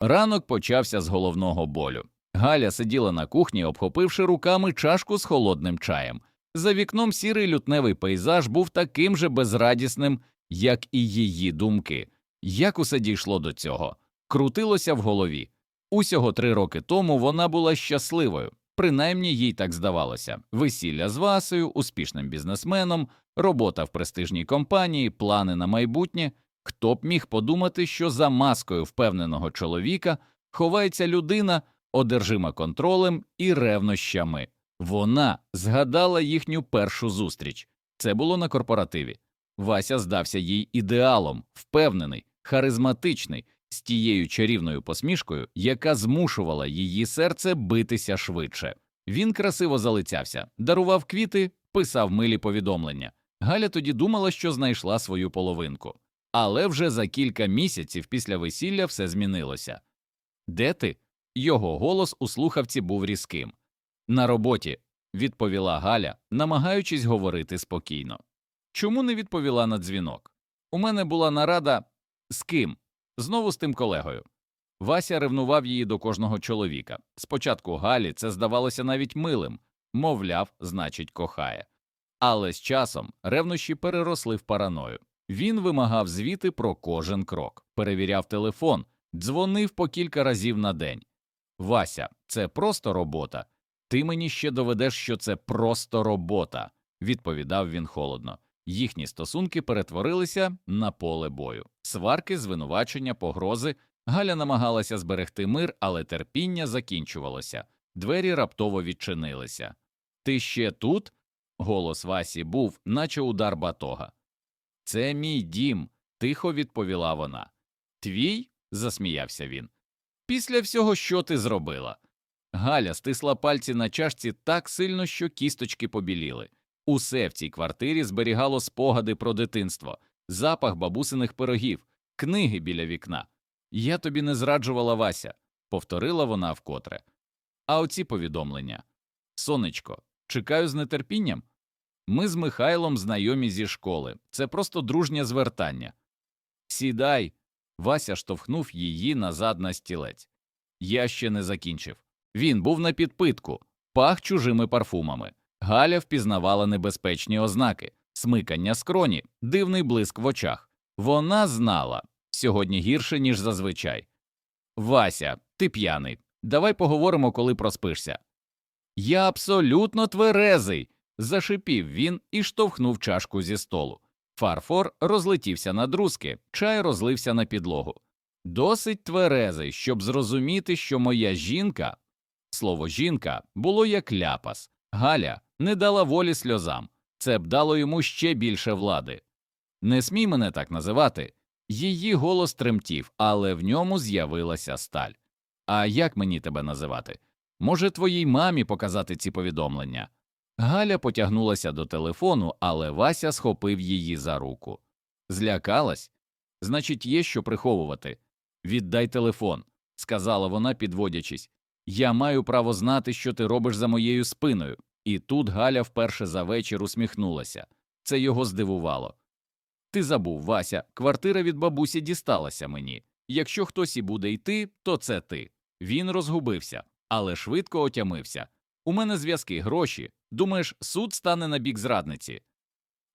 Ранок почався з головного болю. Галя сиділа на кухні, обхопивши руками чашку з холодним чаєм. За вікном сірий лютневий пейзаж був таким же безрадісним, як і її думки. Як усе дійшло до цього? Крутилося в голові. Усього три роки тому вона була щасливою, принаймні їй так здавалося. Весілля з Васею, успішним бізнесменом, робота в престижній компанії, плани на майбутнє. Хто б міг подумати, що за маскою впевненого чоловіка ховається людина, одержима контролем і ревнощами. Вона згадала їхню першу зустріч. Це було на корпоративі. Вася здався їй ідеалом, впевнений, харизматичний, з тією чарівною посмішкою, яка змушувала її серце битися швидше. Він красиво залицявся, дарував квіти, писав милі повідомлення. Галя тоді думала, що знайшла свою половинку. Але вже за кілька місяців після весілля все змінилося. Де ти? Його голос у слухавці був різким. На роботі, відповіла Галя, намагаючись говорити спокійно. Чому не відповіла на дзвінок? У мене була нарада з ким? Знову з тим колегою. Вася ревнував її до кожного чоловіка. Спочатку Галі це здавалося навіть милим, мовляв, значить, кохає. Але з часом ревнощі переросли в параною. Він вимагав звіти про кожен крок, перевіряв телефон, дзвонив по кілька разів на день. Вася, це просто робота. Ти мені ще доведеш, що це просто робота, відповідав він холодно. Їхні стосунки перетворилися на поле бою. Сварки, звинувачення, погрози. Галя намагалася зберегти мир, але терпіння закінчувалося. Двері раптово відчинилися. Ти ще тут? Голос Васі був, наче удар батога. Це мій дім, тихо відповіла вона. Твій? засміявся він. Після всього, що ти зробила. Галя стисла пальці на чашці так сильно, що кісточки побіліли. Усе в цій квартирі зберігало спогади про дитинство, запах бабусиних пирогів, книги біля вікна. Я тобі не зраджувала Вася, повторила вона вкотре. А оці повідомлення. Сонечко, чекаю з нетерпінням. Ми з Михайлом знайомі зі школи. Це просто дружнє звертання. Сідай. Вася штовхнув її назад на стілець. Я ще не закінчив. Він був на підпитку, пах чужими парфумами. Галя впізнавала небезпечні ознаки, смикання скроні, дивний блиск в очах. Вона знала сьогодні гірше, ніж зазвичай. Вася, ти п'яний. Давай поговоримо, коли проспишся. Я абсолютно тверезий. Зашипів він і штовхнув чашку зі столу. Фарфор розлетівся на друзки, чай розлився на підлогу. Досить тверезий, щоб зрозуміти, що моя жінка. Слово жінка було як ляпас. Галя не дала волі сльозам, це б дало йому ще більше влади. Не смій мене так називати. Її голос тремтів, але в ньому з'явилася сталь. А як мені тебе називати? Може, твоїй мамі показати ці повідомлення? Галя потягнулася до телефону, але Вася схопив її за руку. Злякалась? Значить, є що приховувати. Віддай телефон, сказала вона, підводячись. Я маю право знати, що ти робиш за моєю спиною. І тут Галя вперше за вечір усміхнулася. Це його здивувало. Ти забув, Вася, квартира від бабусі дісталася мені. Якщо хтось і буде йти, то це ти. Він розгубився, але швидко отямився. У мене зв'язки, гроші. Думаєш, суд стане на бік зрадниці?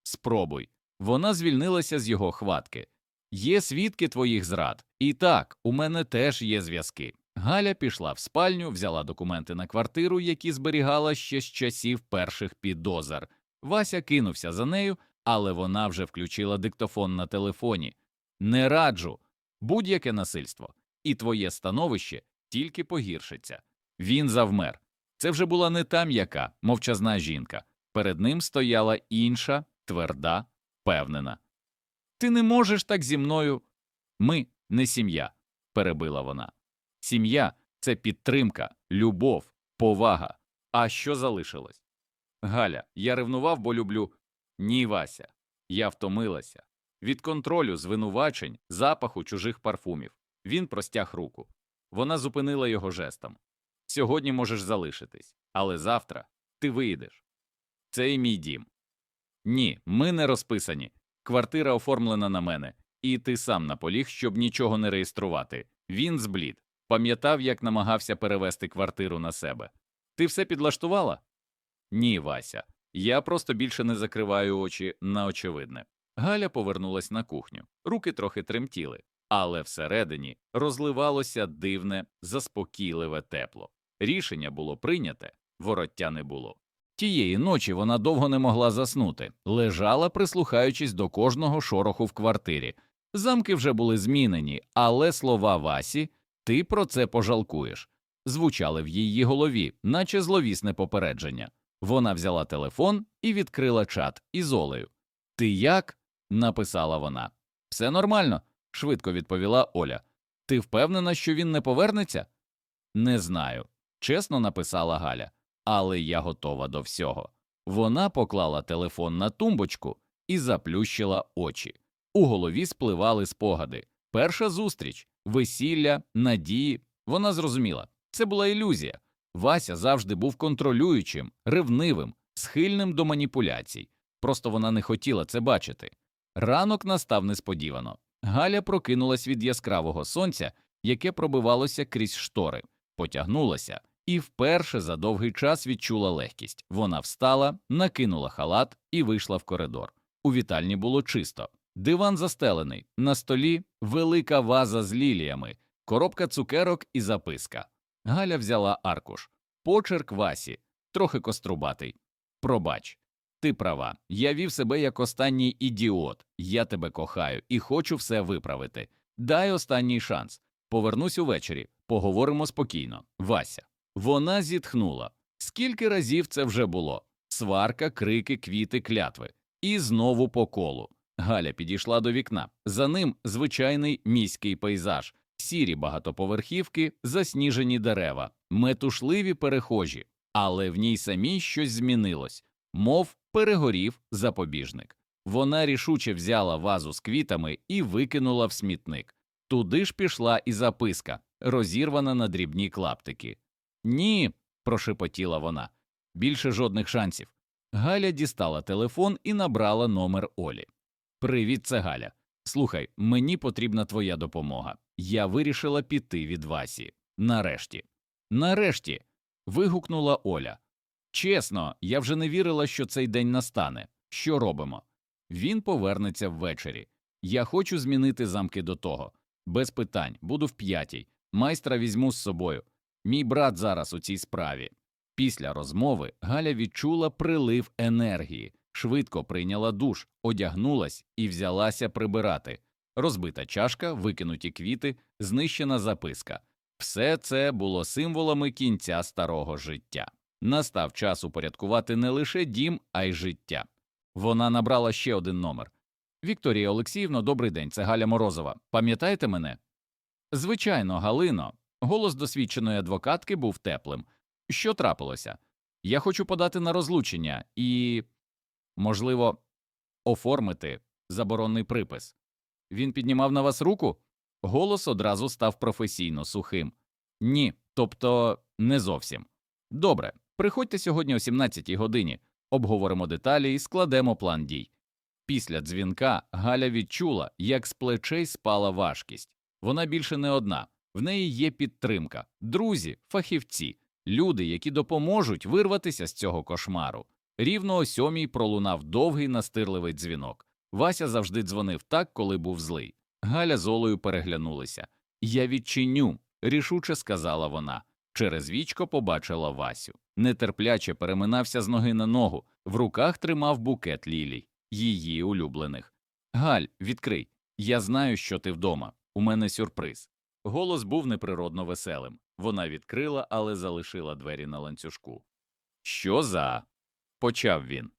Спробуй. Вона звільнилася з його хватки. Є свідки твоїх зрад. І так, у мене теж є зв'язки. Галя пішла в спальню, взяла документи на квартиру, які зберігала ще з часів перших підозр. Вася кинувся за нею, але вона вже включила диктофон на телефоні. Не раджу будь-яке насильство, і твоє становище тільки погіршиться. Він завмер. Це вже була не та м'яка, мовчазна жінка. Перед ним стояла інша, тверда, впевнена. Ти не можеш так зі мною. Ми не сім'я, перебила вона. Сім'я це підтримка, любов, повага. А що залишилось? Галя, я ревнував, бо люблю. Ні, Вася. Я втомилася. Від контролю, звинувачень, запаху чужих парфумів. Він простяг руку. Вона зупинила його жестом. Сьогодні можеш залишитись, але завтра ти виїдеш. Це і мій дім. Ні, ми не розписані. Квартира оформлена на мене, і ти сам наполіг, щоб нічого не реєструвати. Він зблід. Пам'ятав, як намагався перевести квартиру на себе. Ти все підлаштувала? Ні, Вася. Я просто більше не закриваю очі на очевидне. Галя повернулась на кухню. Руки трохи тремтіли, але всередині розливалося дивне, заспокійливе тепло. Рішення було прийняте, вороття не було. Тієї ночі вона довго не могла заснути, лежала, прислухаючись до кожного шороху в квартирі. Замки вже були змінені, але слова Васі ти про це пожалкуєш звучали в її голові, наче зловісне попередження. Вона взяла телефон і відкрила чат із Олею. Ти як? написала вона. Все нормально, швидко відповіла Оля. Ти впевнена, що він не повернеться? Не знаю, чесно написала Галя, але я готова до всього. Вона поклала телефон на тумбочку і заплющила очі. У голові спливали спогади. Перша зустріч, весілля, надії. Вона зрозуміла це була ілюзія. Вася завжди був контролюючим, ревнивим, схильним до маніпуляцій. Просто вона не хотіла це бачити. Ранок настав несподівано. Галя прокинулась від яскравого сонця, яке пробивалося крізь штори, потягнулася і вперше за довгий час відчула легкість. Вона встала, накинула халат і вийшла в коридор. У вітальні було чисто. Диван застелений, на столі велика ваза з ліліями, коробка цукерок і записка. Галя взяла аркуш. Почерк Васі, трохи кострубатий. Пробач, ти права. Я вів себе як останній ідіот. Я тебе кохаю і хочу все виправити. Дай останній шанс. Повернусь увечері, поговоримо спокійно. Вася. Вона зітхнула. Скільки разів це вже було? Сварка, крики, квіти, клятви. І знову по колу. Галя підійшла до вікна. За ним звичайний міський пейзаж, сірі багатоповерхівки, засніжені дерева, метушливі перехожі, але в ній самій щось змінилось, мов перегорів запобіжник. Вона рішуче взяла вазу з квітами і викинула в смітник. Туди ж пішла і записка, розірвана на дрібні клаптики. Ні, прошепотіла вона. Більше жодних шансів. Галя дістала телефон і набрала номер Олі. Привіт, це Галя. Слухай, мені потрібна твоя допомога. Я вирішила піти від Васі. Нарешті. Нарешті. вигукнула Оля. Чесно, я вже не вірила, що цей день настане. Що робимо? Він повернеться ввечері. Я хочу змінити замки до того. Без питань, буду в п'ятій. Майстра візьму з собою. Мій брат зараз у цій справі. Після розмови Галя відчула прилив енергії, швидко прийняла душ, одягнулась і взялася прибирати. Розбита чашка, викинуті квіти, знищена записка. Все це було символами кінця старого життя. Настав час упорядкувати не лише дім, а й життя. Вона набрала ще один номер. Вікторія Олексіївно, добрий день, це Галя Морозова. Пам'ятаєте мене? Звичайно, Галино. Голос досвідченої адвокатки був теплим. Що трапилося? Я хочу подати на розлучення і, можливо, оформити заборонний припис. Він піднімав на вас руку? Голос одразу став професійно сухим. Ні, тобто не зовсім. Добре, приходьте сьогодні о 17-й годині, обговоримо деталі і складемо план дій. Після дзвінка Галя відчула, як з плечей спала важкість. Вона більше не одна, в неї є підтримка, друзі, фахівці, люди, які допоможуть вирватися з цього кошмару. Рівно о сьомій пролунав довгий настирливий дзвінок. Вася завжди дзвонив так, коли був злий. Галя з Олею переглянулися. Я відчиню, рішуче сказала вона. Через вічко побачила Васю. Нетерпляче переминався з ноги на ногу, в руках тримав букет лілій, її улюблених. Галь, відкрий. Я знаю, що ти вдома. У мене сюрприз. Голос був неприродно веселим. Вона відкрила, але залишила двері на ланцюжку. Що за? почав він.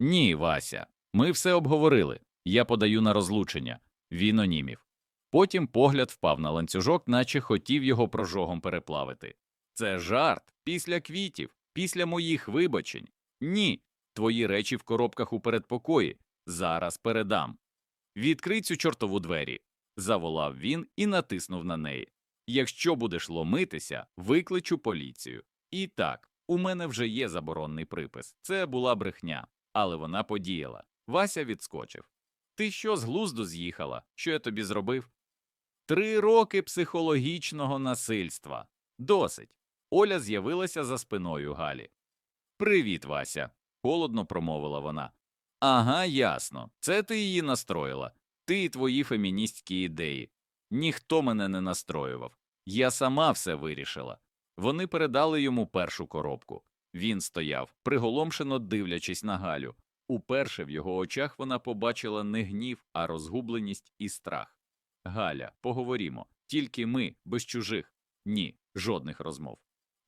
Ні, Вася. Ми все обговорили. Я подаю на розлучення. Він онімів. Потім погляд впав на ланцюжок, наче хотів його прожогом переплавити. Це жарт після квітів, після моїх вибачень. Ні. Твої речі в коробках у передпокої. Зараз передам. Відкрий цю чортову двері. Заволав він і натиснув на неї. Якщо будеш ломитися, викличу поліцію. І так, у мене вже є заборонний припис. Це була брехня, але вона подіяла. Вася відскочив. Ти що з глузду з'їхала? Що я тобі зробив? Три роки психологічного насильства. Досить. Оля з'явилася за спиною Галі. Привіт, Вася. холодно промовила вона. Ага, ясно. Це ти її настроїла. Ти і твої феміністські ідеї. Ніхто мене не настроював. Я сама все вирішила. Вони передали йому першу коробку. Він стояв, приголомшено дивлячись на Галю. Уперше в його очах вона побачила не гнів, а розгубленість і страх. Галя, поговоримо. Тільки ми, без чужих. Ні, жодних розмов.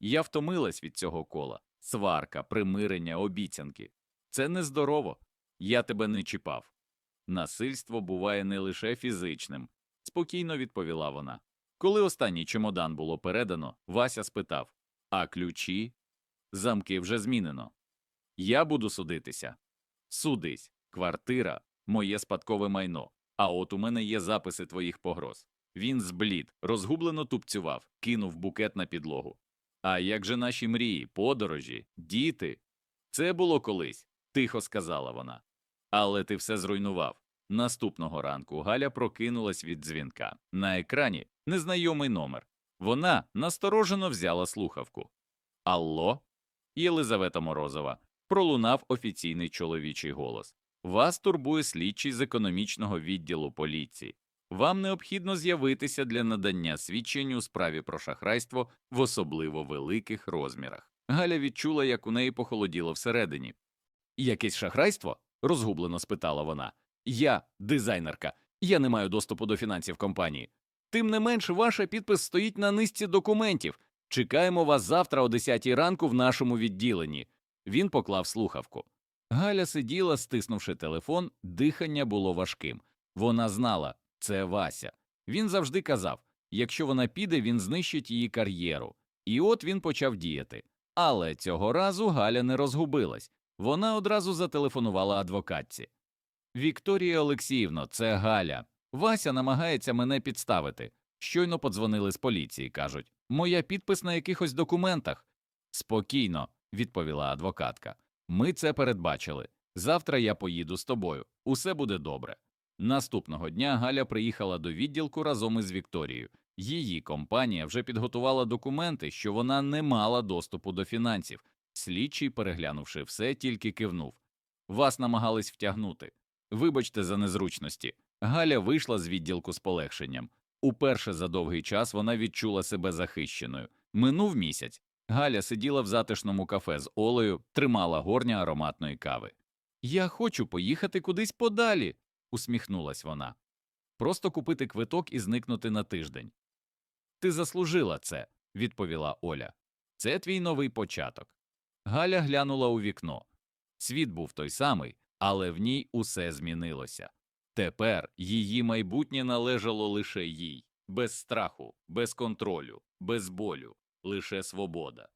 Я втомилась від цього кола. Сварка, примирення, обіцянки. Це нездорово. Я тебе не чіпав. Насильство буває не лише фізичним, спокійно відповіла вона. Коли останній чемодан було передано, Вася спитав А ключі? Замки вже змінено. Я буду судитися. Судись, квартира, моє спадкове майно. А от у мене є записи твоїх погроз. Він зблід, розгублено тупцював, кинув букет на підлогу. А як же наші мрії, подорожі, діти? Це було колись, тихо сказала вона. Але ти все зруйнував. Наступного ранку Галя прокинулась від дзвінка. На екрані незнайомий номер. Вона насторожено взяла слухавку. Алло? Єлизавета Морозова. Пролунав офіційний чоловічий голос. Вас турбує слідчий з економічного відділу поліції. Вам необхідно з'явитися для надання свідчень у справі про шахрайство в особливо великих розмірах. Галя відчула, як у неї похолоділо всередині. Якесь шахрайство? Розгублено спитала вона. Я дизайнерка, я не маю доступу до фінансів компанії. Тим не менш, ваш підпис стоїть на низці документів. Чекаємо вас завтра о 10 ранку в нашому відділенні. Він поклав слухавку. Галя сиділа, стиснувши телефон, дихання було важким. Вона знала це Вася. Він завжди казав якщо вона піде, він знищить її кар'єру. І от він почав діяти. Але цього разу Галя не розгубилась. Вона одразу зателефонувала адвокатці. Вікторія Олексіївно, це Галя. Вася намагається мене підставити. Щойно подзвонили з поліції, кажуть. Моя підпис на якихось документах. Спокійно, відповіла адвокатка. Ми це передбачили. Завтра я поїду з тобою. Усе буде добре. Наступного дня Галя приїхала до відділку разом із Вікторією. Її компанія вже підготувала документи, що вона не мала доступу до фінансів. Слідчий, переглянувши все, тільки кивнув. Вас намагались втягнути. Вибачте за незручності. Галя вийшла з відділку з полегшенням. Уперше за довгий час вона відчула себе захищеною. Минув місяць. Галя сиділа в затишному кафе з Олею, тримала горня ароматної кави. Я хочу поїхати кудись подалі, усміхнулась вона. Просто купити квиток і зникнути на тиждень. Ти заслужила це, відповіла Оля. Це твій новий початок. Галя глянула у вікно. Світ був той самий, але в ній усе змінилося. Тепер її майбутнє належало лише їй, без страху, без контролю, без болю, лише свобода.